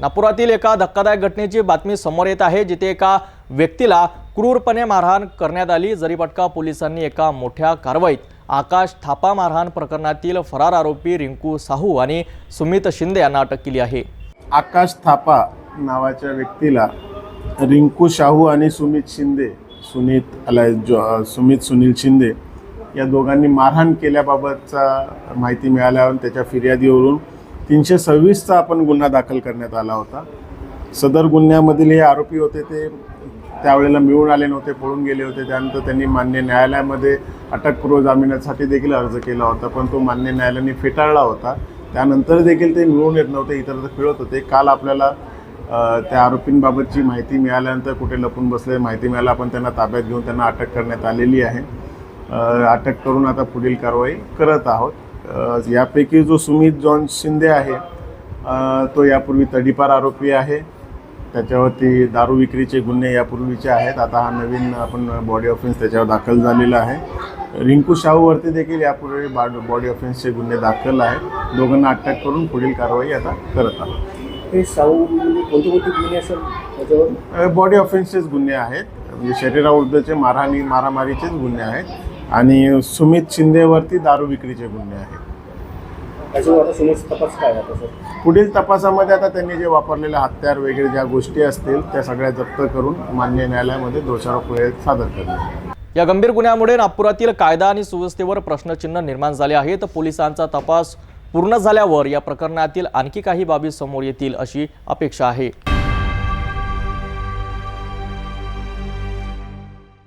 नागपुरातील एका धक्कादायक घटनेची बातमी समोर येत आहे जिथे एका व्यक्तीला क्रूरपणे मारहाण करण्यात आली. जरीपटका पोलिसांनी एका मोठ्या कारवाईत आकाश थापा मारहाण प्रकरणातील फरार आरोपी रिंकू साहू आणि सुमित शिंदे यांना अटक केली आहे. आकाश थापा नावाच्या व्यक्तीला रिंकू शाहू आणि सुमित शिंदे सुनीत अला जो सुमित सुनील शिंदे या दोघांनी मारहाण केल्याबाबतचा माहिती मिळाल्यावर त्याच्या फिर्यादीवरून तीनशे सव्वीसचा आपण गुन्हा दाखल करण्यात आला होता. सदर गुन्ह्यामधील हे आरोपी होते ते त्यावेळेला मिळून आले नव्हते पळून गेले होते. त्यानंतर त्यांनी मान्य न्यायालयामध्ये अटकपूर्व जामिनासाठी देखील अर्ज केला होता पण तो मान्य न्यायालयाने फेटाळला होता. त्यानंतर देखील ते मिळून येत नव्हते इतर खेळत होते. काल आपल्याला त्या आरोपींबाबतची माहिती मिळाल्यानंतर कुठे लपून बसले माहिती मिळाला आपण त्यांना ताब्यात घेऊन त्यांना अटक करण्यात आलेली आहे. अटक करून आता पुढील कारवाई करत आहोत. यापैकी जो सुमित जॉन शिंदे आहे तो यापूर्वी तडीपार आरोपी आहे. त्याच्यावरती दारू विक्रीचे गुन्हे यापूर्वीचे आहेत. आता हा नवीन आपण बॉडी ऑफेन्स त्याच्यावर दाखल झालेला आहे. रिंकू शाहूवरती देखील यापूर्वी बा बॉडी ऑफेन्सचे गुन्हे दाखल आहेत. दोघांना अटक करून पुढील कारवाई आता करत आहोत. हे म्हणजे कोणते कोणते गुन्हे असेल त्याच्यावर? बॉडी ऑफेन्सचेच गुन्हे आहेत. म्हणजे शरीराविरुद्धचे मारहाणी मारामारीचेच गुन्हे आहेत. आणि सुमित शिंदेवरती दारू विक्रीचे गुन्हे आहेत. पुढील तपासामध्ये आता त्यांनी जे वापरलेले हत्यार वगैरे ज्या गोष्टी असतील त्या सगळ्या जप्त करून मान्य न्यायालयामध्ये दोषारोप सादर करणे या गंभीर गुन्ह्यामुळे नागपुरातील कायदा आणि सुव्यवस्थेवर प्रश्नचिन्ह निर्माण झाले आहे तर पोलिसांचा तपास पूर्ण झाल्यावर या प्रकरणातील आणखी काही बाबी समोर येतील अशी अपेक्षा आहे.